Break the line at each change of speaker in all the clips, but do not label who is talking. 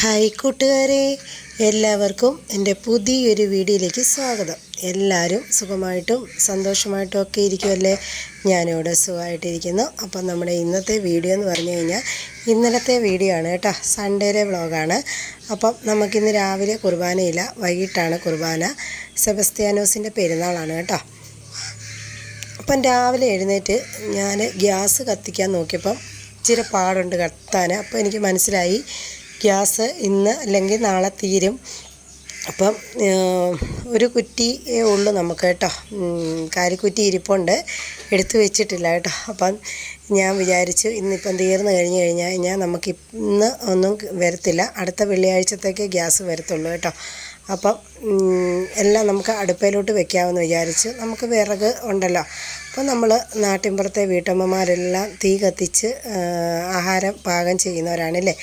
Hi കൂട്ടുകാരെ എല്ലാവർക്കും എന്റെ പുതിയൊരു വീഡിയോയിലേക്ക് സ്വാഗതം. എല്ലാവരും സുഖമായിട്ടും സന്തോഷമായിട്ടും ഒക്കെ ഇരിക്കുമല്ലേ ഞാനിവിടെ സുഖമായിട്ടിരിക്കുന്നു. അപ്പം നമ്മുടെ ഇന്നത്തെ വീഡിയോ എന്ന് പറഞ്ഞു കഴിഞ്ഞാൽ ഇന്നലത്തെ വീഡിയോ ആണ് കേട്ടോ. സൺഡേയിലെ വ്ളോഗാണ് അപ്പം നമുക്കിന്ന് രാവിലെ കുർബാനയില്ല വൈകിട്ടാണ് കുർബാന. സെബസ്ത്യാനോസിന്റെ പെരുന്നാളാണ് കേട്ടോ. അപ്പം രാവിലെ എഴുന്നേറ്റ് ഞാൻ ഗ്യാസ് കത്തിക്കാൻ നോക്കിയപ്പം ഇച്ചിരി പാടുണ്ട് കത്താൻ. അപ്പോൾ എനിക്ക് മനസ്സിലായി ഗ്യാസ് ഇന്ന് അല്ലെങ്കിൽ നാളെ തീരും. അപ്പം ഒരു കുറ്റിയേ ഉള്ളൂ നമുക്ക് കേട്ടോ. കാലിക്കുറ്റി ഇരിപ്പുണ്ട്. എടുത്തു വെച്ചിട്ടില്ല കേട്ടോ. അപ്പം ഞാൻ വിചാരിച്ചു ഇന്നിപ്പം തീർന്നു കഴിഞ്ഞ് കഴിഞ്ഞാൽ കഴിഞ്ഞാൽ നമുക്ക് ഇന്ന് ഒന്നും വരത്തില്ല. അടുത്ത വെള്ളിയാഴ്ചത്തേക്ക് ഗ്യാസ് വരത്തുള്ളൂ കേട്ടോ. അപ്പം എല്ലാം നമുക്ക് അടുപ്പയിലോട്ട് വെക്കാമെന്ന് വിചാരിച്ചു. നമുക്ക് വിറക് ഉണ്ടല്ലോ. അപ്പം നമ്മൾ നാട്ടിൻപുറത്തെ വീട്ടമ്മമാരെല്ലാം തീ കത്തിച്ച് ആഹാരം പാകം ചെയ്യുന്നവരാണല്ലേ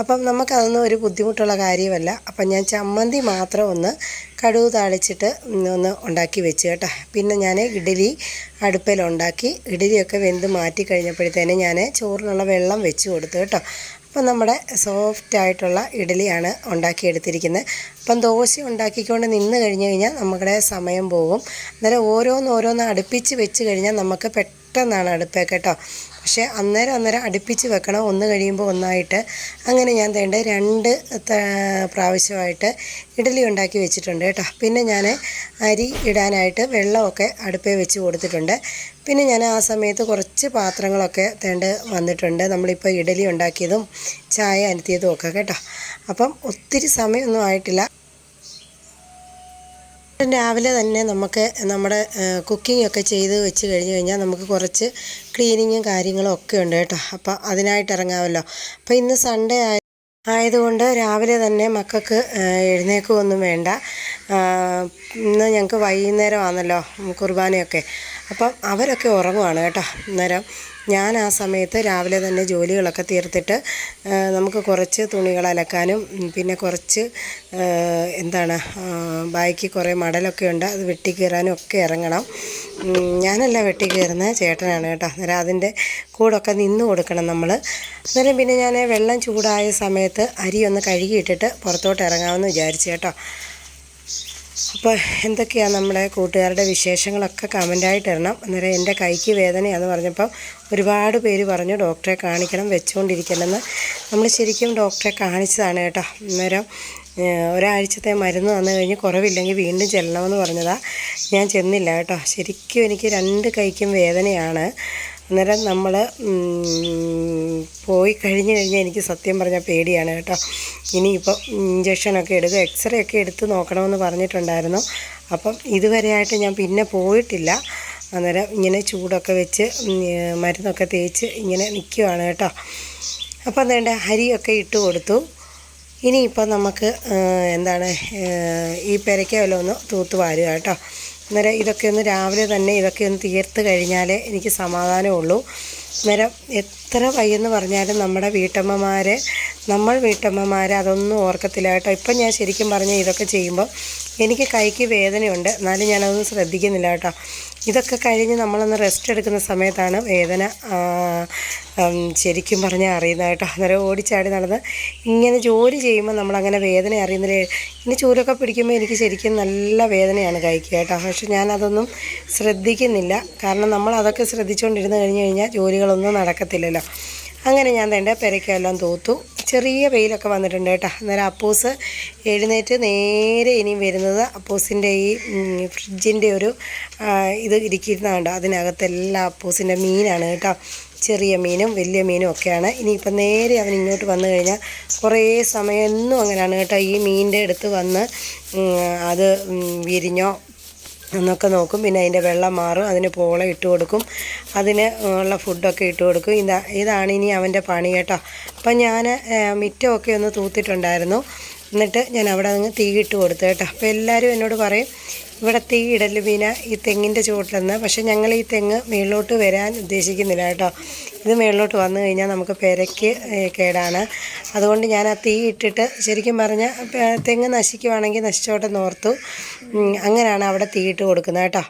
അപ്പം നമുക്കതൊന്നും ഒരു ബുദ്ധിമുട്ടുള്ള കാര്യമല്ല. അപ്പം ഞാൻ ചമ്മന്തി മാത്രം ഒന്ന് കടുവ് താളിച്ചിട്ട് ഒന്ന് ഉണ്ടാക്കി വെച്ച് കേട്ടോ. പിന്നെ ഞാൻ ഇഡ്ഡലി അടുപ്പിലുണ്ടാക്കി ഇഡലിയൊക്കെ വെന്ത് മാറ്റി കഴിഞ്ഞപ്പോഴത്തേന് ഞാൻ ചോറിനുള്ള വെള്ളം വെച്ച് കൊടുത്തു കേട്ടോ. അപ്പം നമ്മുടെ സോഫ്റ്റ് ആയിട്ടുള്ള ഇഡ്ഡലിയാണ് ഉണ്ടാക്കിയെടുത്തിരിക്കുന്നത് അപ്പം ദോശ ഉണ്ടാക്കിക്കൊണ്ട് നിന്ന് കഴിഞ്ഞ് കഴിഞ്ഞാൽ നമ്മുടെ സമയം പോകും. അന്നേരം ഓരോന്നോരോന്ന് ഓരോന്ന് അടുപ്പിച്ച് വെച്ച് കഴിഞ്ഞാൽ നമുക്ക് പെട്ടെന്നാണ് അടുപ്പേ കേട്ടോ. പക്ഷേ അന്നേരം അന്നേരം അടുപ്പിച്ച് വെക്കണം. ഒന്ന് കഴിയുമ്പോൾ ഒന്നായിട്ട് അങ്ങനെ ഞാൻ തേണ്ട രണ്ട് പ്രാവശ്യമായിട്ട് ഇഡലി ഉണ്ടാക്കി വെച്ചിട്ടുണ്ട് കേട്ടോ. പിന്നെ ഞാൻ അരി ഇടാനായിട്ട് വെള്ളമൊക്കെ അടുപ്പേ വെച്ച് കൊടുത്തിട്ടുണ്ട്. പിന്നെ ഞാൻ ആ സമയത്ത് കുറച്ച് പാത്രങ്ങളൊക്കെ തേണ്ട വന്നിട്ടുണ്ട്. നമ്മളിപ്പോൾ ഇഡലി ഉണ്ടാക്കിയതും ചായ അനത്തിയതും ഒക്കെ കേട്ടോ. അപ്പം ഒത്തിരി സമയമൊന്നും ആയിട്ടില്ല. രാവിലെ തന്നെ നമുക്ക് നമ്മുടെ കുക്കിംഗ് ഒക്കെ ചെയ്ത് വെച്ച് കഴിഞ്ഞ് കഴിഞ്ഞാൽ നമുക്ക് കുറച്ച് ക്ലീനിങ്ങും കാര്യങ്ങളും ഒക്കെ ഉണ്ട് കേട്ടോ. അപ്പോൾ അതിനായിട്ട് ഇറങ്ങാമല്ലോ. അപ്പോൾ ഇന്ന് സൺഡേ ആയ ആയതുകൊണ്ട് രാവിലെ തന്നെ മക്കൾക്ക് എഴുന്നേൽക്കുകയൊന്നും വേണ്ട. ഇന്ന് ഞങ്ങൾക്ക് വൈകുന്നേരമാണല്ലോ കുർബാനയൊക്കെ. അപ്പം അവരൊക്കെ ഉറങ്ങുവാണ് കേട്ടോ അന്നേരം ഞാൻ ആ സമയത്ത് രാവിലെ തന്നെ ജോലികളൊക്കെ തീർത്തിട്ട് നമുക്ക് കുറച്ച് തുണികൾ അലക്കാനും പിന്നെ കുറച്ച് എന്താണ് ബാക്കി കുറേ മടലൊക്കെ ഉണ്ട് അത് വെട്ടി ഒക്കെ ഇറങ്ങണം. ഞാനല്ല വെട്ടി ചേട്ടനാണ് കേട്ടോ. അന്നേരം അതിന്റെ കൂടൊക്കെ നിന്ന് കൊടുക്കണം നമ്മൾ അന്നേരം പിന്നെ ഞാൻ വെള്ളം ചൂടായ സമയത്ത് അരി ഒന്ന് കഴുകിയിട്ടിട്ട് പുറത്തോട്ട് ഇറങ്ങാമെന്ന് വിചാരിച്ചു കേട്ടോ. അപ്പോൾ എന്തൊക്കെയാണ് നമ്മുടെ കൂട്ടുകാരുടെ വിശേഷങ്ങളൊക്കെ കമന്റായിട്ട് ഇടണം. അന്നേരം എന്റെ കൈക്ക് വേദനയാണെന്ന് പറഞ്ഞപ്പോൾ ഒരുപാട് പേര് പറഞ്ഞു ഡോക്ടറെ കാണിക്കണം വെച്ചുകൊണ്ടിരിക്കണമെന്ന് നമ്മൾ ശരിക്കും ഡോക്ടറെ കാണിച്ചതാണ് കേട്ടോ. അന്നേരം ഒരാഴ്ചത്തെ മരുന്ന് തന്നു കഴിഞ്ഞ് കുറവില്ലെങ്കിൽ വീണ്ടും ചെല്ലണമെന്ന് പറഞ്ഞതാണ് ഞാൻ ചെന്നില്ല കേട്ടോ. ശരിക്കും എനിക്ക് രണ്ട് കൈക്കും വേദനയാണ്. അന്നേരം നമ്മൾ പോയി കഴിഞ്ഞ് കഴിഞ്ഞാൽ എനിക്ക് സത്യം പറഞ്ഞാൽ പേടിയാണ് കേട്ടോ. ഇനിയിപ്പോൾ ഇഞ്ചക്ഷനൊക്കെ എടുക്കുക എക്സ്റേ ഒക്കെ എടുത്ത് നോക്കണമെന്ന് പറഞ്ഞിട്ടുണ്ടായിരുന്നു. അപ്പം ഇതുവരെയായിട്ട് ഞാൻ പിന്നെ പോയിട്ടില്ല. അന്നേരം ഇങ്ങനെ ചൂടൊക്കെ വെച്ച് മരുന്നൊക്കെ തേച്ച് ഇങ്ങനെ നിൽക്കുവാണ് കേട്ടോ. അപ്പം വേണ്ട അരിയൊക്കെ ഇട്ട് കൊടുത്തു. ഇനിയിപ്പോൾ നമുക്ക് എന്താണ് ഈ പെരയ്ക്കല്ലോ ഒന്ന് തൂത്ത് വാരുക കേട്ടോ. അന്നേരം ഇതൊക്കെ ഒന്ന് രാവിലെ തന്നെ ഇതൊക്കെ ഒന്ന് തീർത്ത് കഴിഞ്ഞാലേ എനിക്ക് സമാധാനമുള്ളൂ. അന്നേരം എത്ര വയ്യെന്ന് പറഞ്ഞാലും നമ്മുടെ വീട്ടമ്മമാരെ നമ്മൾ വീട്ടമ്മമാരെ അതൊന്നും ഓർക്കത്തില്ല കേട്ടോ. ഇപ്പം ഞാൻ ശരിക്കും പറഞ്ഞാൽ ഇതൊക്കെ ചെയ്യുമ്പോൾ എനിക്ക് കൈക്ക് വേദനയുണ്ട്. എന്നാലും ഞാനതൊന്നും ശ്രദ്ധിക്കുന്നില്ല കേട്ടോ. ഇതൊക്കെ കഴിഞ്ഞ് നമ്മളൊന്ന് റെസ്റ്റ് എടുക്കുന്ന സമയത്താണ് വേദന ശരിക്കും പറഞ്ഞാൽ അറിയുന്നത് കേട്ടോ. അന്നേരം ഓടിച്ചാടി നടന്ന് ഇങ്ങനെ ജോലി ചെയ്യുമ്പോൾ നമ്മളങ്ങനെ വേദന അറിയുന്നില്ല ഇനി ചൂലൊക്കെ പിടിക്കുമ്പോൾ എനിക്ക് ശരിക്കും നല്ല വേദനയാണ് കൈക്ക് കേട്ടോ. പക്ഷെ ഞാനതൊന്നും ശ്രദ്ധിക്കുന്നില്ല. കാരണം നമ്മൾ അതൊക്കെ ശ്രദ്ധിച്ചുകൊണ്ടിരുന്ന് കഴിഞ്ഞ് കഴിഞ്ഞാൽ ജോലികളൊന്നും നടക്കത്തില്ലല്ലോ. അങ്ങനെ ഞാൻ തേണ്ട പെരയ്ക്കെല്ലാം തൂത്തു. ചെറിയ വെയിലൊക്കെ വന്നിട്ടുണ്ട് കേട്ടോ. അന്നേരം അപ്പൂസ് എഴുന്നേറ്റ് നേരെ ഇനിയും വരുന്നത് അപ്പൂസിന്റെ ഈ ഫ്രിഡ്ജിന്റെ ഒരു ഇത് ഇരിക്കുന്നതുണ്ട് അതിനകത്തെല്ലാം അപ്പൂസിന്റെ മീനാണ് കേട്ടോ. ചെറിയ മീനും വലിയ മീനും ഒക്കെയാണ്. ഇനിയിപ്പം നേരെ അവൻ ഇങ്ങോട്ട് വന്നു കഴിഞ്ഞാൽ കുറേ സമയമൊന്നും അങ്ങനെയാണ് കേട്ടോ. ഈ മീനിന്റെ അടുത്ത് വന്ന് അത് വിരിഞ്ഞോ എന്നൊക്കെ നോക്കും. പിന്നെ അതിന്റെ വെള്ളം മാറും. അതിന് പോളെ ഇട്ട് കൊടുക്കും. അതിന് ഉള്ള ഫുഡൊക്കെ ഇട്ട് കൊടുക്കും. ഇതാ ഇതാണ് ഇനി അവന്റെ പണി കേട്ടോ. അപ്പം ഞാൻ മിറ്റമൊക്കെ ഒന്ന് തൂത്തിട്ടുണ്ടായിരുന്നു. എന്നിട്ട് ഞാൻ അവിടെ അങ്ങ് തീ ഇട്ട് കൊടുത്തു കേട്ടോ. അപ്പോൾ എല്ലാവരും എന്നോട് പറയും ഇവിടെ തീ ഇടൽ പിന്നെ ഈ തെങ്ങിന്റെ ചുവട്ടിലെന്ന്. പക്ഷേ ഞങ്ങൾ ഈ തെങ്ങ് മേളിലോട്ട് വരാൻ ഉദ്ദേശിക്കുന്നില്ല കേട്ടോ. ഇത് മേളിലോട്ട് വന്നു കഴിഞ്ഞാൽ നമുക്ക് പെരയ്ക്ക് കേടാണ്. അതുകൊണ്ട് ഞാൻ ആ തീ ഇട്ടിട്ട് ശരിക്കും പറഞ്ഞാൽ തെങ്ങ് നശിക്കുവാണെങ്കിൽ നശിച്ചോട്ടെ നോർത്തു അങ്ങനെയാണ് അവിടെ തീ ഇട്ട് കൊടുക്കുന്നത് കേട്ടോ.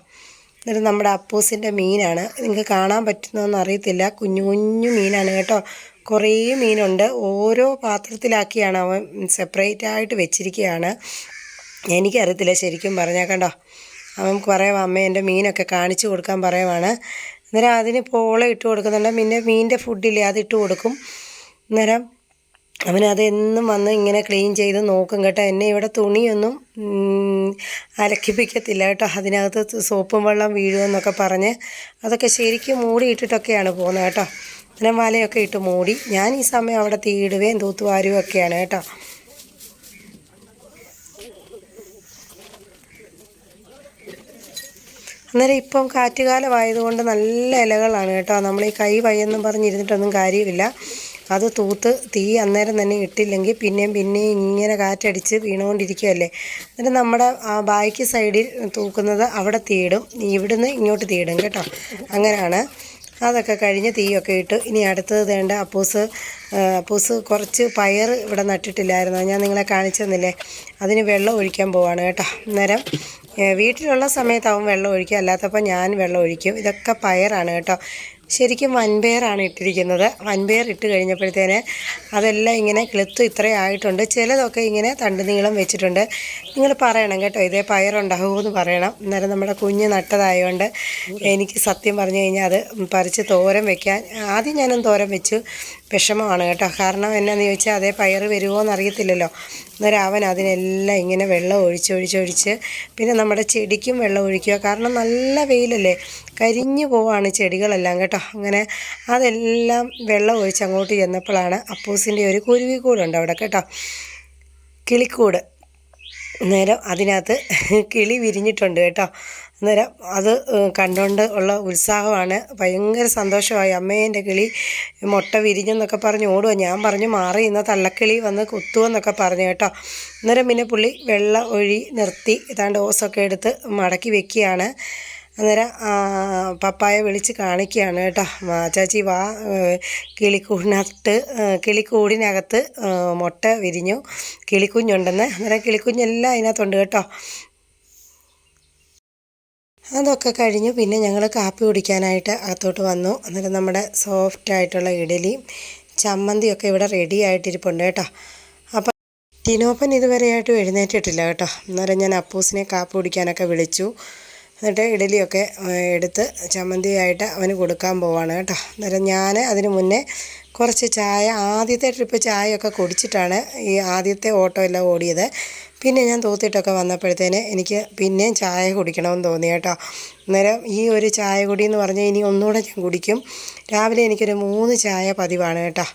എന്നിട്ട് നമ്മുടെ അപ്പൂസിന്റെ മീനാണ്. നിങ്ങൾക്ക് കാണാൻ പറ്റുന്നതെന്ന് അറിയത്തില്ല. കുഞ്ഞു കുഞ്ഞു മീനാണ് കേട്ടോ. കുറേ മീനുണ്ട്. ഓരോ പാത്രത്തിലാക്കിയാണ് അവൻ സെപ്പറേറ്റ് ആയിട്ട് വെച്ചിരിക്കുകയാണ്. എനിക്കറിയത്തില്ല ശരിക്കും പറഞ്ഞാൽ കണ്ടോ. അവൻ കുറേ അമ്മ എന്റെ മീനൊക്കെ കാണിച്ചു കൊടുക്കാൻ പറയുവാണ്. അന്നേരം അതിന് പോള ഇട്ട് കൊടുക്കുന്നുണ്ട്. പിന്നെ മീനിന്റെ ഫുഡില്ലേ അതിട്ട് കൊടുക്കും. അന്നേരം അവനത് എന്നും വന്ന് ഇങ്ങനെ ക്ലീൻ ചെയ്ത് നോക്കും കേട്ടോ. എന്നെ ഇവിടെ തുണിയൊന്നും അലക്കിപ്പിക്കത്തില്ല കേട്ടോ. അതിനകത്ത് സോപ്പും വെള്ളം വീഴുമെന്നൊക്കെ പറഞ്ഞ് അതൊക്കെ ശരിക്കും മൂടി ഇട്ടിട്ടൊക്കെയാണ് പോകുന്നത് കേട്ടോ. അങ്ങനെ വലയൊക്കെ ഇട്ട് മൂടി. ഞാൻ ഈ സമയം അവിടെ തീയിടുകയും തൂത്തുവാരുകയും ഒക്കെയാണ് കേട്ടോ. അന്നേരം ഇപ്പം കാറ്റുകാലമായതുകൊണ്ട് നല്ല ഇലകളാണ് കേട്ടോ. നമ്മൾ ഈ കൈ വയ്യെന്നും പറഞ്ഞിരുന്നിട്ടൊന്നും കാര്യമില്ല. അത് തൂത്ത് തീ അന്നേരം തന്നെ ഇട്ടില്ലെങ്കിൽ പിന്നെയും പിന്നെയും ഇങ്ങനെ കാറ്റടിച്ച് വീണുകൊണ്ടിരിക്കുകയല്ലേ. എന്നിട്ട് നമ്മുടെ ആ ബാക്ക് സൈഡിൽ തൂക്കുന്നത് അവിടെ തീയിടും ഇവിടുന്ന് ഇങ്ങോട്ട് തീയിടും കേട്ടോ. അങ്ങനെയാണ്. അതൊക്കെ കഴിഞ്ഞ് തീയൊക്കെ ഇട്ട് ഇനി അടുത്തത് വേണ്ട അപ്പൂസ് അപ്പൂസ് കുറച്ച് പയർ ഇവിടെ നട്ടിട്ടില്ലായിരുന്നു? ഞാൻ നിങ്ങളെ കാണിച്ചു തന്നില്ലേ? അതിന് വെള്ളം ഒഴിക്കാൻ പോവാണ് കേട്ടോ. അന്നേരം വീട്ടിലുള്ള സമയത്ത് അവൻ വെള്ളം ഒഴിക്കും. അല്ലാത്തപ്പോൾ ഞാൻ വെള്ളം ഒഴിക്കും. ഇതൊക്കെ പയറാണ് കേട്ടോ. ശരിക്കും വൻപയറാണ് ഇട്ടിരിക്കുന്നത്. വൻപയർ ഇട്ട് കഴിഞ്ഞപ്പോഴത്തേന് അതെല്ലാം ഇങ്ങനെ കിളുത്ത് ഇത്രയും ആയിട്ടുണ്ട്. ചിലതൊക്കെ ഇങ്ങനെ തണ്ട് നീളം വെച്ചിട്ടുണ്ട്. നിങ്ങൾ പറയണം കേട്ടോ ഇതേ പയറുണ്ടാകുമെന്ന് പറയണം. അന്നേരം നമ്മുടെ കുഞ്ഞ് നട്ടതായതുകൊണ്ട് എനിക്ക് സത്യം പറഞ്ഞു കഴിഞ്ഞാൽ അത് പറിച്ച് തോരം വെക്കാൻ ആദ്യം ഞാനും തോരം വെച്ചു. വിഷമമാണ് കേട്ടോ. കാരണം എന്നാന്ന് ചോദിച്ചാൽ അതേ പയർ വരുമോ എന്നറിയത്തില്ലല്ലോ അന്നേരം അവൻ അതിനെല്ലാം ഇങ്ങനെ വെള്ളം ഒഴിച്ച് ഒഴിച്ചൊഴിച്ച് പിന്നെ നമ്മുടെ ചെടിക്കും വെള്ളം ഒഴിക്കുക. കാരണം നല്ല വെയിലല്ലേ. കരിഞ്ഞു പോവാണ് ചെടികളെല്ലാം കേട്ടോ. അങ്ങനെ അതെല്ലാം വെള്ളം ഒഴിച്ച് അങ്ങോട്ട് ചെന്നപ്പോഴാണ് അപ്പൂസിന്റെ ഒരു കുരുവിക്കൂടുണ്ട് അവിടെ കേട്ടോ. കിളിക്കൂട്. നേരം അതിനകത്ത് കിളി വിരിഞ്ഞിട്ടുണ്ട് കേട്ടോ. അന്നേരം അത് കണ്ടുകൊണ്ട് ഉള്ള ഉത്സാഹമാണ്. ഭയങ്കര സന്തോഷമായി. അമ്മേന്റെ കിളി മുട്ട വിരിഞ്ഞെന്നൊക്കെ പറഞ്ഞ് ഓടുക ഞാൻ പറഞ്ഞു മാറി ഇന്ന തള്ളക്കിളി വന്ന് കുത്തുവെന്നൊക്കെ പറഞ്ഞു കേട്ടോ. അന്നേരം പിന്നെ പുള്ളി വെള്ളം ഒഴി നിർത്തി ഏതാണ്ട് ഓസൊക്കെ എടുത്ത് മടക്കി വെക്കുകയാണ്. അന്നേരം പപ്പായ വിളിച്ച് കാണിക്കുകയാണ് കേട്ടോ. ചാച്ചി വാ. കിളിക്കൂടിനകത്ത് കിളിക്കൂടിനകത്ത് മുട്ട വിരിഞ്ഞു. കിളിക്കുഞ്ഞുണ്ടെന്ന്. അന്നേരം കിളിക്കുഞ്ഞെല്ലാം അതിനകത്തുണ്ട് കേട്ടോ. അതൊക്കെ കഴിഞ്ഞു. പിന്നെ ഞങ്ങൾ കാപ്പി കുടിക്കാനായിട്ട് അകത്തോട്ട് വന്നു. അന്നേരം നമ്മുടെ സോഫ്റ്റ് ആയിട്ടുള്ള ഇഡലിയും ചമ്മന്തിയൊക്കെ ഇവിടെ റെഡി ആയിട്ടിരിപ്പുണ്ട് കേട്ടോ. അപ്പം ടിനോപ്പൻ ഇതുവരെയായിട്ടും എഴുന്നേറ്റിട്ടില്ല കേട്ടോ. അന്നേരം ഞാൻ അപ്പൂസിനെ കാപ്പി കുടിക്കാനൊക്കെ വിളിച്ചു. എന്നിട്ട് ഇഡലിയൊക്കെ എടുത്ത് ചമ്മന്തിയായിട്ട് അവന് കൊടുക്കാൻ പോവാണ് കേട്ടോ. അന്നേരം ഞാൻ അതിന് മുന്നേ കുറച്ച് ചായ ആദ്യത്തെ ട്രിപ്പ് ചായയൊക്കെ കുടിച്ചിട്ടാണ് ഈ ആദ്യത്തെ ഓട്ടോ എല്ലാം ഓടിയത്. പിന്നെ ഞാൻ തൂത്തിട്ടൊക്കെ വന്നപ്പോഴത്തേന് എനിക്ക് പിന്നെയും ചായ കുടിക്കണമെന്ന് തോന്നി കേട്ടോ. അന്നേരം ഈ ഒരു ചായ കുടി എന്ന് പറഞ്ഞാൽ ഇനി ഒന്നുകൂടെ ഞാൻ കുടിക്കും. രാവിലെ എനിക്കൊരു മൂന്ന് ചായ പതിവാണ് കേട്ടോ.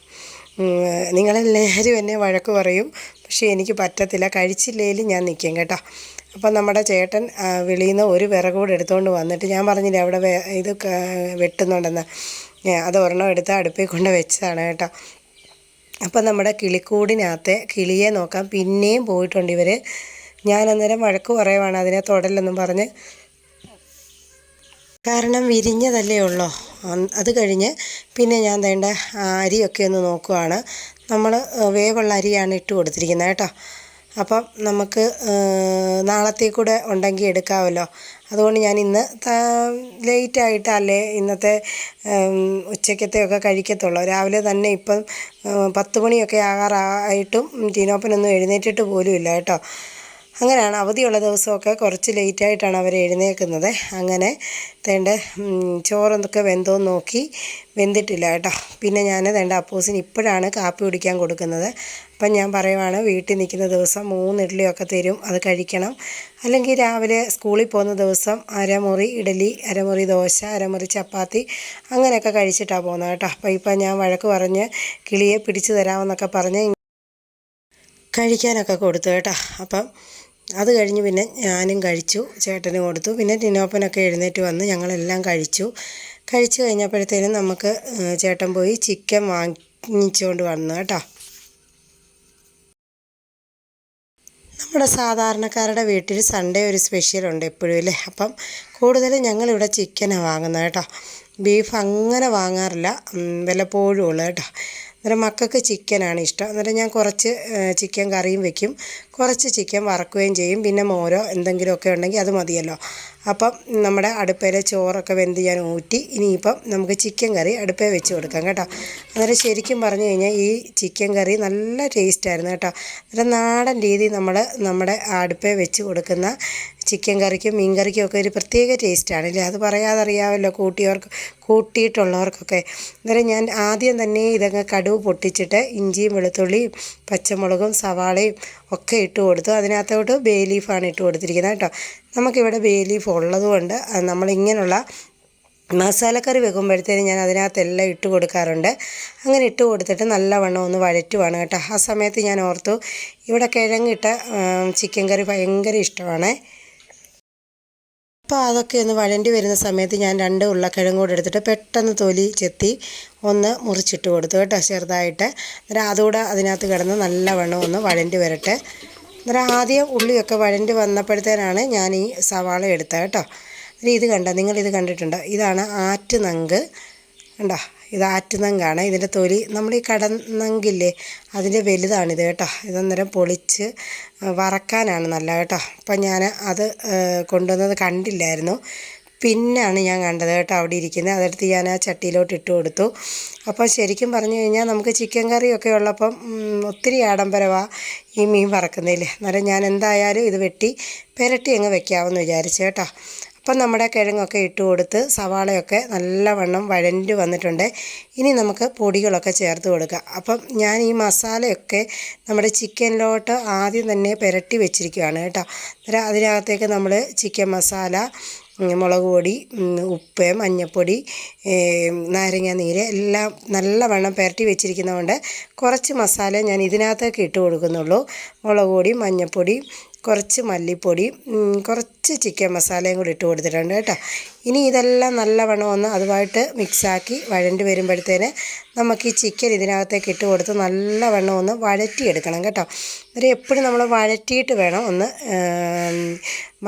നിങ്ങളെല്ലാവരും എന്നെ വഴക്ക് പറയും. പക്ഷേ എനിക്ക് പറ്റത്തില്ല. കഴിച്ചില്ലെങ്കിലും ഞാൻ നിൽക്കും കേട്ടോ. അപ്പം നമ്മുടെ ചേട്ടൻ വെളിയിൽ നിന്ന് ഒരു വിറകൂടെ എടുത്തുകൊണ്ട് വന്നിട്ട് ഞാൻ പറഞ്ഞില്ലേ അവിടെ ഇത് വെട്ടുന്നുണ്ടെന്ന്. അത് ഒരെണ്ണം എടുത്ത് അടുപ്പിൽ കൊണ്ട് വെച്ചതാണ് കേട്ടോ. അപ്പം നമ്മുടെ കിളിക്കൂടിനകത്തെ കിളിയെ നോക്കാം. പിന്നെയും പോയിട്ടുണ്ട് ഇവർ ഞാൻ അന്നേരം വഴക്ക് പറയുവാണ് അതിനെ തൊടലെന്നും പറഞ്ഞ്. കാരണം വിരിഞ്ഞതല്ലേ ഉള്ളൂ? അത് കഴിഞ്ഞ് പിന്നെ ഞാൻ വേണ്ട അരിയൊക്കെ ഒന്ന് നോക്കുവാണ്. നമ്മൾ വേവുള്ള അരിയാണ് ഇട്ട് കൊടുത്തിരിക്കുന്നത് കേട്ടോ. അപ്പം നമുക്ക് നാളത്തേക്കൂടെ ഉണ്ടെങ്കിൽ എടുക്കാമല്ലോ അതുകൊണ്ട് ഞാൻ ഇന്ന് ലേറ്റായിട്ടല്ലേ ഇന്നത്തെ ഉച്ചക്കത്തെയൊക്കെ കഴിക്കത്തുള്ളൂ. രാവിലെ തന്നെ ഇപ്പം പത്ത് മണിയൊക്കെ ആകാറായിട്ടും ടീനോപ്പനൊന്നും എഴുന്നേറ്റിട്ട് പോലും ഇല്ല കേട്ടോ. അങ്ങനെയാണ് അവധിയുള്ള ദിവസമൊക്കെ കുറച്ച് ലേറ്റായിട്ടാണ് അവർ എഴുന്നേൽക്കുന്നത് അങ്ങനെ തേണ്ട ചോറൊക്കെ വെന്തോ നോക്കി വെന്തിട്ടില്ല കേട്ടോ. പിന്നെ ഞാൻ തേണ്ട അപ്പൂസിന് ഇപ്പോഴാണ് കാപ്പി കുടിക്കാൻ കൊടുക്കുന്നത്. അപ്പം ഞാൻ പറയുവാണ് വീട്ടിൽ നിൽക്കുന്ന ദിവസം മൂന്ന് ഇഡ്ഡലിയൊക്കെ തരും അത് കഴിക്കണം. അല്ലെങ്കിൽ രാവിലെ സ്കൂളിൽ പോകുന്ന ദിവസം അരമുറി ഇഡലി അരമുറി ദോശ അരമുറി ചപ്പാത്തി അങ്ങനെയൊക്കെ കഴിച്ചിട്ടാണ് പോകുന്നത് കേട്ടോ. അപ്പോൾ ഇപ്പം ഞാൻ വഴക്ക് പറഞ്ഞ് കിളിയെ പിടിച്ചു തരാമെന്നൊക്കെ പറഞ്ഞ് കഴിക്കാനൊക്കെ കൊടുത്തു കേട്ടോ. അപ്പം അത് കഴിഞ്ഞ് പിന്നെ ഞാനും കഴിച്ചു ചേട്ടനും കൊടുത്തു. പിന്നെ ടിനോപ്പനൊക്കെ എഴുന്നേറ്റ് വന്ന് ഞങ്ങളെല്ലാം കഴിച്ചു. കഴിച്ചു കഴിഞ്ഞപ്പോഴത്തേനും നമുക്ക് ചേട്ടൻ പോയി ചിക്കൻ വാങ്ങിച്ചുകൊണ്ട് വന്നു കേട്ടോ. നമ്മുടെ സാധാരണക്കാരുടെ വീട്ടിൽ സൺഡേ ഒരു സ്പെഷ്യലുണ്ട് എപ്പോഴും അല്ലേ? അപ്പം കൂടുതലും ഞങ്ങളിവിടെ ചിക്കനാണ് വാങ്ങുന്നത് കേട്ടോ. ബീഫ് അങ്ങനെ വാങ്ങാറില്ല. വല്ലപ്പോഴും ഉള്ളു കേട്ടോ. അന്നേരം മക്കൾക്ക് ചിക്കനാണ് ഇഷ്ടം. അന്നേരം ഞാൻ കുറച്ച് ചിക്കൻ കറിയും വെക്കും. കുറച്ച് ചിക്കൻ വറക്കുകയും ചെയ്യും. പിന്നെ മോരോ എന്തെങ്കിലുമൊക്കെ ഉണ്ടെങ്കിൽ അത് മതിയല്ലോ. അപ്പം നമ്മുടെ അടുപ്പയിലെ ചോറൊക്കെ വെന്ത് ഞാൻ ഊറ്റി. ഇനിയിപ്പം നമുക്ക് ചിക്കൻ കറി അടുപ്പേ വെച്ച് കൊടുക്കാം കേട്ടോ. അന്നേരം ശരിക്കും പറഞ്ഞു കഴിഞ്ഞാൽ ഈ ചിക്കൻ കറി നല്ല ടേസ്റ്റായിരുന്നു കേട്ടോ. അന്നേരം നാടൻ രീതി നമ്മൾ നമ്മുടെ അടുപ്പേ വെച്ച് കൊടുക്കുന്ന ചിക്കൻ കറിക്കും മീൻ കറിക്കും ഒക്കെ ഒരു പ്രത്യേക ടേസ്റ്റാണ്. അല്ലേ? അത് പറയാതെ അറിയാമല്ലോ കൂട്ടിയവർക്ക് കൂട്ടിയിട്ടുള്ളവർക്കൊക്കെ. അന്നേരം ഞാൻ ആദ്യം തന്നെ ഇതങ്ങ് കടുവ് പൊട്ടിച്ചിട്ട് ഇഞ്ചിയും വെളുത്തുള്ളിയും പച്ചമുളകും സവാളയും ഒക്കെ ഇട്ട് കൊടുത്തു. അതിനകത്തോട്ട് ബേ ലീഫാണ് ഇട്ട് കൊടുത്തിരിക്കുന്നത് കേട്ടോ. നമുക്കിവിടെ ബേ ലീഫ് ഉള്ളതുകൊണ്ട് നമ്മളിങ്ങനെയുള്ള മസാലക്കറി വെക്കുമ്പോഴത്തേനും ഞാൻ അതിനകത്തെല്ലാം ഇട്ട് കൊടുക്കാറുണ്ട്. അങ്ങനെ ഇട്ട് കൊടുത്തിട്ട് നല്ലവണ്ണം ഒന്ന് വഴറ്റുവാണ് കേട്ടോ. ആ സമയത്ത് ഞാൻ ഓർത്തു ഇവിടെ കിഴങ്ങിട്ട ചിക്കൻ കറി ഭയങ്കര ഇഷ്ടമാണ്. അപ്പോൾ അതൊക്കെ ഒന്ന് വഴണ്ടി വരുന്ന സമയത്ത് ഞാൻ രണ്ട് ഉരുളക്കിഴങ്ങ് കൂടെ എടുത്തിട്ട് പെട്ടെന്ന് തൊലി ചെത്തി ഒന്ന് മുറിച്ചിട്ട് കൊടുത്തു കേട്ടോ ചെറുതായിട്ട്. എന്നിട്ട് അതുകൂടെ അതിനകത്ത് കിടന്ന് നല്ലവണ്ണം ഒന്ന് വഴണ്ടി വരട്ടെ. എന്നിട്ട് ആദ്യം ഉള്ളിയൊക്കെ വഴണ്ടി വന്നപ്പോഴത്തേനാണ് ഞാൻ ഈ സവാള എടുത്തത് കേട്ടോ. ഇത് കണ്ടോ? നിങ്ങളിത് കണ്ടിട്ടുണ്ടോ? ഇതാണ് ആറ്റ് നങ്ക്. കണ്ടോ? ഇത് ആറ്റുനങ്കാണ്. ഇതിന്റെ തൊലി നമ്മൾ ഈ കടന്നങ്കില്ലേ അതിന്റെ വലുതാണിത് കേട്ടോ. ഇതന്നേരം പൊളിച്ച് വറക്കാനാണ് നല്ല കേട്ടോ. അപ്പം ഞാൻ അത് കൊണ്ടുവന്നത് കണ്ടില്ലായിരുന്നു. പിന്നാണ് ഞാൻ കണ്ടത് കേട്ടോ അവിടെ ഇരിക്കുന്നത്. അതെടുത്ത് ഞാൻ ആ ചട്ടിയിലോട്ട് ഇട്ട് കൊടുത്തു. അപ്പോൾ ശരിക്കും പറഞ്ഞു കഴിഞ്ഞാൽ നമുക്ക് ചിക്കൻ കറിയൊക്കെ ഉള്ളപ്പം ഒത്തിരി ആഡംബരമാണ് ഈ മീൻ വറക്കുന്നതിൽ. അന്നേരം ഞാൻ എന്തായാലും ഇത് വെട്ടി പെരട്ടി അങ്ങ് വെക്കാമെന്ന് വിചാരിച്ചു കേട്ടോ. അപ്പം നമ്മുടെ കിഴങ്ങൊക്കെ ഇട്ട് കൊടുത്ത് സവാളയൊക്കെ നല്ലവണ്ണം വഴണ്ട് വന്നിട്ടുണ്ട്. ഇനി നമുക്ക് പൊടികളൊക്കെ ചേർത്ത് കൊടുക്കാം. അപ്പം ഞാൻ ഈ മസാലയൊക്കെ നമ്മുടെ ചിക്കനിലോട്ട് ആദ്യം തന്നെ പുരട്ടി വെച്ചിരിക്കുകയാണ് കേട്ടോ. അന്നേരം അതിനകത്തേക്ക് നമ്മൾ ചിക്കൻ മസാല മുളക് പൊടി ഉപ്പ് മഞ്ഞൾപ്പൊടി നാരങ്ങ നീര് എല്ലാം നല്ലവണ്ണം പുരട്ടി വെച്ചിരിക്കുന്നതുകൊണ്ട് കുറച്ച് മസാല ഞാൻ ഇതിനകത്തേക്ക് ഇട്ട് കൊടുക്കുന്നുള്ളൂ. മുളക് പൊടി മഞ്ഞൾപ്പൊടി കുറച്ച് മല്ലിപ്പൊടി കുറച്ച് ചിക്കൻ മസാലയും കൂടി ഇട്ട് കൊടുത്തിട്ടുണ്ട് കേട്ടോ. ഇനി ഇതെല്ലാം നല്ലവണ്ണം ഒന്ന് അതുമായിട്ട് മിക്സാക്കി വഴണ്ടി വരുമ്പോഴത്തേന് നമുക്ക് ഈ ചിക്കൻ ഇതിനകത്തേക്ക് ഇട്ട് കൊടുത്ത് നല്ലവണ്ണം ഒന്ന് വഴറ്റിയെടുക്കണം കേട്ടോ. അന്നേരം എപ്പോഴും നമ്മൾ വഴറ്റിയിട്ട് വേണം ഒന്ന്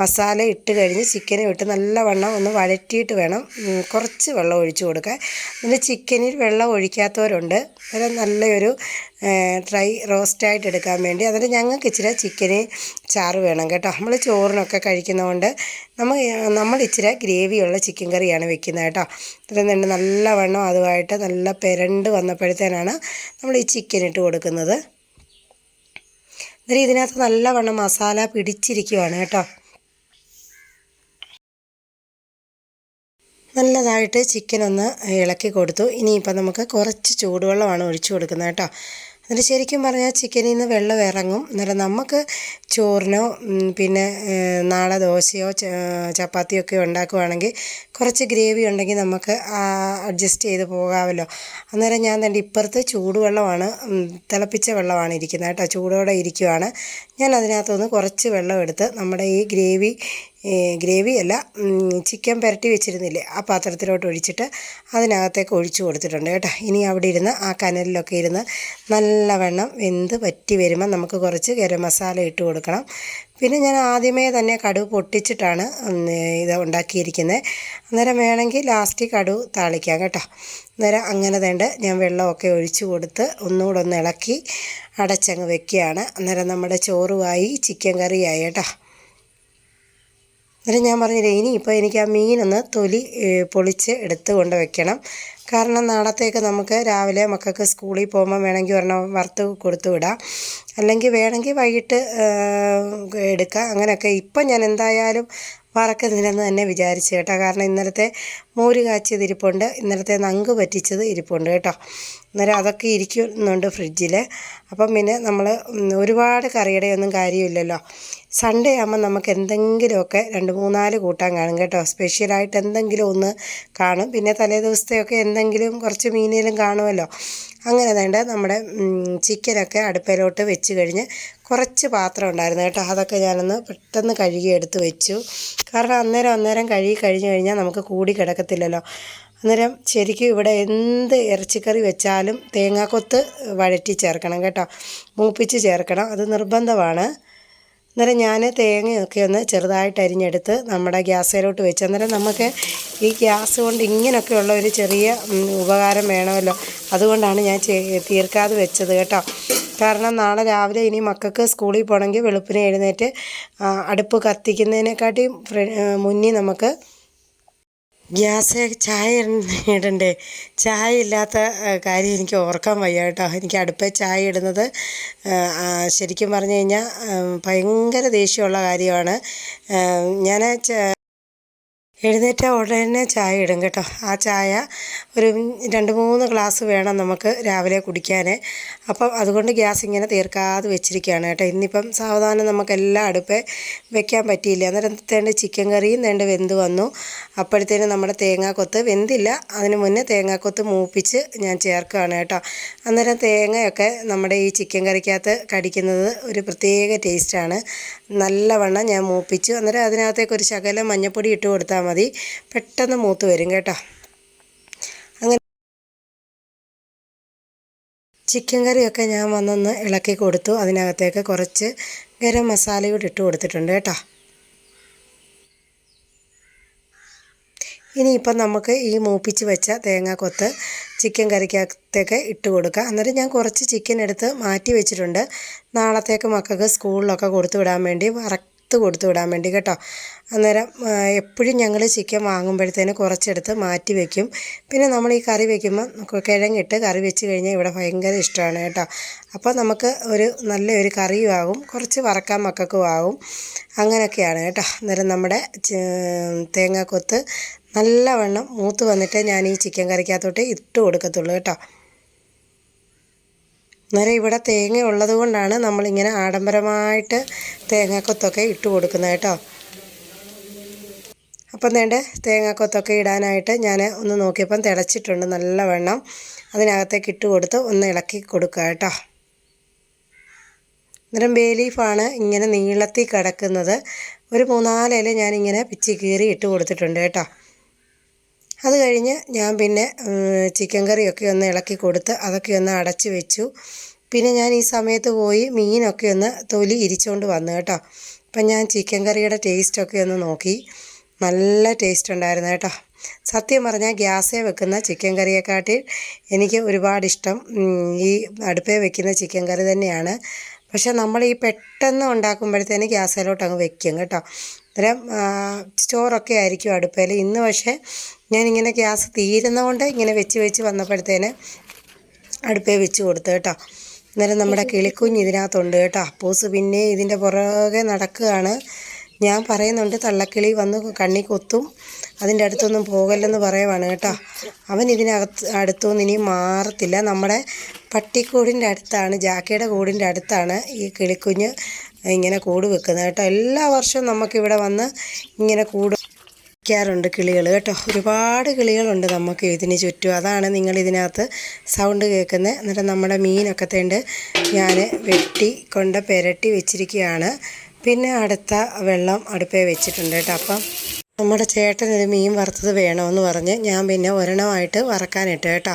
മസാല ഇട്ട് കഴിഞ്ഞ് ചിക്കനും ഇട്ട് നല്ലവണ്ണം ഒന്ന് വഴറ്റിയിട്ട് വേണം കുറച്ച് വെള്ളം ഒഴിച്ചു കൊടുക്കാൻ. പിന്നെ ചിക്കനിൽ വെള്ളം ഒഴിക്കാത്തവരുണ്ട്. അന്നേരം നല്ലൊരു ഡ്രൈ റോസ്റ്റായിട്ട് എടുക്കാൻ വേണ്ടി. അതിന് ഞങ്ങൾക്ക് ഇച്ചിരി ചിക്കന് ചാറ് വേണം കേട്ടോ. നമ്മൾ ചോറിനൊക്കെ കഴിക്കുന്നതുകൊണ്ട് നമ്മൾ നമ്മൾ ഇച്ചിരി ഗ്രേവിയുള്ള ചിക്കൻ കറിയാണ് വെക്കുന്നത് കേട്ടോ. നല്ല നല്ലവണ്ണം അതുമായിട്ട് നല്ല പെരണ്ട് വന്നപ്പോഴത്തേനാണ് നമ്മൾ ഈ ചിക്കൻ ഇട്ട് കൊടുക്കുന്നത്. എന്നിട്ട് ഇതിനകത്ത് നല്ലവണ്ണം മസാല പിടിച്ചിരിക്കുവാണ് കേട്ടോ. നല്ലതായിട്ട് ചിക്കൻ ഒന്ന് ഇളക്കി കൊടുത്തു. ഇനിയിപ്പോൾ നമുക്ക് കുറച്ച് ചൂടുവെള്ളമാണ് ഒഴിച്ചു കൊടുക്കുന്നത് കേട്ടോ. എന്നിട്ട് ശരിക്കും പറഞ്ഞാൽ ചിക്കനിൽ നിന്ന് വെള്ളം ഇറങ്ങും. എന്നിട്ട് നമുക്ക് ചോറിനോ പിന്നെ നാളെ ദോശയോ ചപ്പാത്തിയോ ഒക്കെ ഉണ്ടാക്കുവാണെങ്കിൽ കുറച്ച് ഗ്രേവി ഉണ്ടെങ്കിൽ നമുക്ക് അഡ്ജസ്റ്റ് ചെയ്ത് പോകാമല്ലോ അന്നേരം ഞാൻ തന്നെ ഇപ്പുറത്ത് ചൂടുവെള്ളമാണ് തിളപ്പിച്ച വെള്ളമാണ് ഇരിക്കുന്നത്. കേട്ടോ ചൂടോടെ ഇരിക്കുവാണ്. ഞാൻ അതിനകത്തുനിന്ന് കുറച്ച് വെള്ളം എടുത്ത് നമ്മുടെ ഈ ഗ്രേവി ഗ്രേവി അല്ല ചിക്കൻ പുരട്ടി വെച്ചിരുന്നില്ലേ ആ പാത്രത്തിലോട്ട് ഒഴിച്ചിട്ട് അതിനകത്തേക്ക് ഒഴിച്ചു കൊടുത്തിട്ടുണ്ട് കേട്ടോ. ഇനി അവിടെ ഇരുന്ന് ആ കനലിലൊക്കെ ഇരുന്ന് നല്ലവണ്ണം വെന്ത് പറ്റി വരുമ്പോൾ നമുക്ക് കുറച്ച് ഗരം മസാല ഇട്ട് കൊടുക്കണം. പിന്നെ ഞാൻ ആദ്യമേ തന്നെ കടുവ് പൊട്ടിച്ചിട്ടാണ് ഇത് ഉണ്ടാക്കിയിരിക്കുന്നത്. അന്നേരം വേണമെങ്കിൽ ലാസ്റ്റ് കടുവ് താളിക്കാം കേട്ടോ. അന്നേരം അങ്ങനെ തേണ്ട ഞാൻ വെള്ളമൊക്കെ ഒഴിച്ചു കൊടുത്ത് ഒന്നുകൂടെ ഒന്ന് ഇളക്കി അടച്ചങ്ങ് വെക്കുകയാണ്. അന്നേരം നമ്മുടെ ചോറുമായി ചിക്കൻ കറിയായി കേട്ടോ. എന്നിട്ട് ഞാൻ പറഞ്ഞില്ലേ ഇനി ഇപ്പോൾ എനിക്ക് ആ മീനൊന്ന് തൊലി പൊളിച്ച് എടുത്ത് കൊണ്ട് വെക്കണം. കാരണം നാളത്തേക്ക് നമുക്ക് രാവിലെ മക്കൾക്ക് സ്കൂളിൽ പോകുമ്പോൾ വേണമെങ്കിൽ ഒരെണ്ണം വറുത്ത് കൊടുത്തു വിടാം. അല്ലെങ്കിൽ വേണമെങ്കിൽ വൈകിട്ട് എടുക്കുക അങ്ങനെയൊക്കെ. ഇപ്പം ഞാൻ എന്തായാലും വറക്കുന്നില്ലെന്ന് തന്നെ വിചാരിച്ചു കേട്ടോ. കാരണം ഇന്നലത്തെ മോര് കാച്ചിയത് ഇരിപ്പുണ്ട്. ഇന്നലത്തെ നങ്ക് പറ്റിച്ചത് ഇരിപ്പുണ്ട് കേട്ടോ. അന്നേരം അതൊക്കെ ഇരിക്കുന്നുണ്ട് ഫ്രിഡ്ജിൽ അപ്പം പിന്നെ നമ്മൾ ഒരുപാട് കറിയുടെ ഒന്നും കാര്യമില്ലല്ലോ. സൺഡേ ആകുമ്പോൾ നമുക്ക് എന്തെങ്കിലുമൊക്കെ രണ്ട് മൂന്നാൽ കൂട്ടാൻ കാണും കേട്ടോ. സ്പെഷ്യലായിട്ട് എന്തെങ്കിലും ഒന്ന് കാണും. പിന്നെ തലേ ദിവസത്തെയൊക്കെ എന്തെങ്കിലും കുറച്ച് മീനേലും കാണുമല്ലോ. അങ്ങനെ വേണ്ട നമ്മുടെ ചിക്കനൊക്കെ അടുപ്പിലോട്ട് വെച്ച് കഴിഞ്ഞ് കുറച്ച് പാത്രം ഉണ്ടായിരുന്നു കേട്ടോ. അതൊക്കെ ഞാനൊന്ന് പെട്ടെന്ന് കഴുകി എടുത്ത് വെച്ചു. കാരണം അന്നേരം അന്നേരം കഴുകി കഴിഞ്ഞ് കഴിഞ്ഞാൽ നമുക്ക് കൂടി കിടക്കത്തില്ലല്ലോ. അന്നേരം ശരിക്കും ഇവിടെ എന്ത് ഇറച്ചിക്കറി വെച്ചാലും തേങ്ങാക്കൊത്ത് വഴറ്റി ചേർക്കണം കേട്ടോ. മൂപ്പിച്ച് ചേർക്കണം. അത് നിർബന്ധമാണ്. അന്നേരം ഞാൻ തേങ്ങയൊക്കെ ഒന്ന് ചെറുതായിട്ട് അരിഞ്ഞെടുത്ത് നമ്മുടെ ഗ്യാസിലോട്ട് വെച്ച് അന്നേരം നമുക്ക് ഈ ഗ്യാസ് കൊണ്ട് ഇങ്ങനെയൊക്കെയുള്ള ഒരു ചെറിയ ഉപകാരം വേണമല്ലോ. അതുകൊണ്ടാണ് ഞാൻ തീർക്കാതെ വെച്ചത് കേട്ടോ. കാരണം നാളെ രാവിലെ ഇനി മക്കൾക്ക് സ്കൂളിൽ പോകണമെങ്കിൽ വെളുപ്പിനെ എഴുന്നേറ്റ് അടുപ്പ് കത്തിക്കുന്നതിനെക്കാട്ടി മുന്നേ നമുക്ക് ഗ്യാസ് ചായ ഇട- ഇടണ്ടേ? ചായ ഇല്ലാത്ത കാര്യം എനിക്ക് ഓർക്കാൻ വയ്യ കേട്ടോ. എനിക്ക് അടുപ്പേ ചായ ഇടുന്നത് ശരിക്കും പറഞ്ഞു കഴിഞ്ഞാൽ ഭയങ്കര ദേഷ്യമുള്ള കാര്യമാണ്. ഞാൻ എഴുന്നേറ്റ ഉടനെ ചായ ഇടും കേട്ടോ. ആ ചായ ഒരു രണ്ട് മൂന്ന് ഗ്ലാസ് വേണം നമുക്ക് രാവിലെ കുടിക്കാൻ അപ്പം അതുകൊണ്ട് ഗ്യാസ് ഇങ്ങനെ തീർക്കാതെ വെച്ചിരിക്കുകയാണ് കേട്ടോ. ഇന്നിപ്പം സാവധാനം നമുക്കെല്ലാം അടുപ്പേ വെക്കാൻ പറ്റിയില്ല. അന്നേരം തേണ്ട ചിക്കൻ കറിയും തേണ്ട വെന്ത് വന്നു. അപ്പോഴത്തേനും നമ്മുടെ തേങ്ങാക്കൊത്ത് വെന്തില്ല. അതിന് മുന്നേ തേങ്ങാക്കൊത്ത് മൂപ്പിച്ച് ഞാൻ ചേർക്കുകയാണ് കേട്ടോ. അന്നേരം തേങ്ങയൊക്കെ നമ്മുടെ ഈ ചിക്കൻ കറിക്കകത്ത് കടിക്കുന്നത് ഒരു പ്രത്യേക ടേസ്റ്റാണ് നല്ലവണ്ണം ഞാൻ മൂപ്പിച്ചു. അന്നേരം അതിനകത്തേക്ക് ഒരു ശകലം മഞ്ഞപ്പൊടി ഇട്ട് കൊടുത്താൽ മതി. പെട്ടെന്ന് മൂത്ത് വരും കേട്ടോ. അങ്ങനെ ചിക്കൻ കറിയൊക്കെ ഞാൻ വന്നൊന്ന് ഇളക്കി കൊടുത്തു. അതിനകത്തേക്ക് കുറച്ച് ഗരം മസാല കൂടി ഇട്ട് കൊടുത്തിട്ടുണ്ട് കേട്ടോ. ഇനിയിപ്പം നമുക്ക് ഈ മൂപ്പിച്ച് വെച്ച തേങ്ങാക്കൊത്ത് ചിക്കൻ കറിക്കകത്തേക്ക് ഇട്ട് കൊടുക്കുക അന്നേരം ഞാൻ കുറച്ച് ചിക്കൻ എടുത്ത് മാറ്റി വെച്ചിട്ടുണ്ട്. നാളത്തേക്ക് മക്കൾക്ക് സ്കൂളിലൊക്കെ കൊടുത്തു വിടാൻ വേണ്ടി വറുത്ത് കൊടുത്തു വിടാൻ വേണ്ടി കേട്ടോ. അന്നേരം എപ്പോഴും ഞങ്ങൾ ചിക്കൻ വാങ്ങുമ്പോഴത്തേന് കുറച്ചെടുത്ത് മാറ്റി വെക്കും. പിന്നെ നമ്മൾ ഈ കറി വെക്കുമ്പോൾ കിഴങ്ങിട്ട് കറി വെച്ച് കഴിഞ്ഞാൽ ഇവിടെ ഭയങ്കര ഇഷ്ടമാണ് കേട്ടോ. അപ്പോൾ നമുക്ക് ഒരു നല്ലൊരു കറിയും ആകും കുറച്ച് വറക്കാൻ മക്കൾക്കും ആകും അങ്ങനെയൊക്കെയാണ് കേട്ടോ. അന്നേരം നമ്മുടെ തേങ്ങാക്കൊത്ത് നല്ലവണ്ണം മൂത്ത് വന്നിട്ട് ഞാൻ ഈ ചിക്കൻ കറിക്കകത്തോട്ട് ഇട്ട് കൊടുക്കത്തുള്ളൂ കേട്ടോ. അന്നേരം ഇവിടെ തേങ്ങ ഉള്ളത് കൊണ്ടാണ് നമ്മളിങ്ങനെ ആഡംബരമായിട്ട് തേങ്ങാക്കൊത്തൊക്കെ ഇട്ട് കൊടുക്കുന്നത് കേട്ടോ. അപ്പം വേണ്ട തേങ്ങാക്കൊത്തൊക്കെ ഇടാനായിട്ട് ഞാൻ ഒന്ന് നോക്കിയപ്പം തിളച്ചിട്ടുണ്ട് നല്ല വെണ്ണം അതിനകത്തേക്ക് ഇട്ട് കൊടുത്ത് ഒന്ന് ഇളക്കി കൊടുക്കുക കേട്ടോ. അന്നേരം ബേലീഫാണ് ഇങ്ങനെ നീളത്തിൽ കിടക്കുന്നത്. ഒരു മൂന്നാലില ഞാനിങ്ങനെ പിച്ചി കീറി ഇട്ട് കൊടുത്തിട്ടുണ്ട് കേട്ടോ. അത് കഴിഞ്ഞ് ഞാൻ പിന്നെ ചിക്കൻ കറിയൊക്കെ ഒന്ന് ഇളക്കി കൊടുത്ത് അതൊക്കെ ഒന്ന് അടച്ച് വെച്ചു. പിന്നെ ഞാൻ ഈ സമയത്ത് പോയി മീനൊക്കെ ഒന്ന് തൊലി ഇരിച്ചുകൊണ്ട് വന്നു കേട്ടോ. അപ്പം ഞാൻ ചിക്കൻ കറിയുടെ ടേസ്റ്റൊക്കെ ഒന്ന് നോക്കി. നല്ല ടേസ്റ്റ് ഉണ്ടായിരുന്നു കേട്ടോ. സത്യം പറഞ്ഞാൽ ഗ്യാസേ വെക്കുന്ന ചിക്കൻ കറിയെക്കാട്ടി എനിക്ക് ഒരുപാട് ഇഷ്ടം ഈ അടുപ്പേ വെക്കുന്ന ചിക്കൻ കറി തന്നെയാണ്. പക്ഷേ നമ്മൾ ഈ പെട്ടെന്ന് ഉണ്ടാക്കുമ്പോഴത്തേന് ഗ്യാസിലോട്ട് അങ്ങ് വെക്കും കേട്ടോ. അന്നേരം ചോറൊക്കെ ആയിരിക്കും അടുപ്പേൽ ഇന്ന് പക്ഷേ ഞാനിങ്ങനെ ഗ്യാസ് തീരുന്നതുകൊണ്ട് ഇങ്ങനെ വെച്ച് വെച്ച് വന്നപ്പോഴത്തേന് അടുപ്പേ വെച്ച് കൊടുത്തു കേട്ടോ. അന്നേരം നമ്മുടെ കിളിക്കുഞ്ഞ് ഇതിനകത്തുണ്ട് കേട്ടോ. അപ്പൂസ് പിന്നെ ഇതിന്റെ പുറകെ നടക്കുകയാണ്. ഞാൻ പറയുന്നുണ്ട് തള്ളക്കിളി വന്ന് കണ്ണി കൊത്തും അതിന്റെ അടുത്തൊന്നും പോകല്ലെന്ന് പറയുവാണ് കേട്ടോ. അവൻ ഇതിനകത്ത് അടുത്തൊന്നും ഇനി മാറത്തില്ല. നമ്മുടെ പട്ടിക്കൂടിന്റെ അടുത്താണ് ജാക്കയുടെ കൂടിന്റെ അടുത്താണ് ഈ കിളിക്കുഞ്ഞ് ഇങ്ങനെ കൂട് വെക്കുന്നത് കേട്ടോ. എല്ലാ വർഷവും നമുക്കിവിടെ വന്ന് ഇങ്ങനെ കൂട് വയ്ക്കാറുണ്ട് കിളികൾ കേട്ടോ. ഒരുപാട് കിളികളുണ്ട് നമുക്ക് ഇതിന് ചുറ്റും. അതാണ് നിങ്ങൾ ഇതിനകത്ത് സൗണ്ട് കേൾക്കുന്നത് എന്നിട്ട് നമ്മുടെ മീനൊക്കെ തേണ്ട് ഞാൻ വെട്ടി കൊണ്ട് പെരട്ടി വെച്ചിരിക്കുകയാണ്. പിന്നെ അടുത്ത വെള്ളം അടുപ്പേ വെച്ചിട്ടുണ്ട് കേട്ടോ. അപ്പം നമ്മുടെ ചേട്ടൻ ഇത് മീൻ വറുത്തത് വേണമെന്ന് പറഞ്ഞ് ഞാൻ പിന്നെ ഒരെണ്ണമായിട്ട് വറക്കാനിട്ട് കേട്ടോ.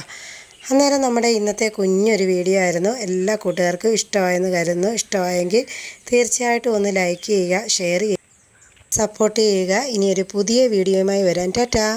അന്നേരം നമ്മുടെ ഇന്നത്തെ കുഞ്ഞൊരു വീഡിയോ ആയിരുന്നു. എല്ലാ കൂട്ടുകാർക്കും ഇഷ്ടമായെന്ന് കരുതുന്നു. ഇഷ്ടമായെങ്കിൽ തീർച്ചയായിട്ടും ഒന്ന് ലൈക്ക് ചെയ്യുക ഷെയർ ചെയ്യുക സപ്പോർട്ട് ചെയ്യുക. ഇനിയൊരു പുതിയ വീഡിയോയുമായി വരാൻ ടാറ്റാ.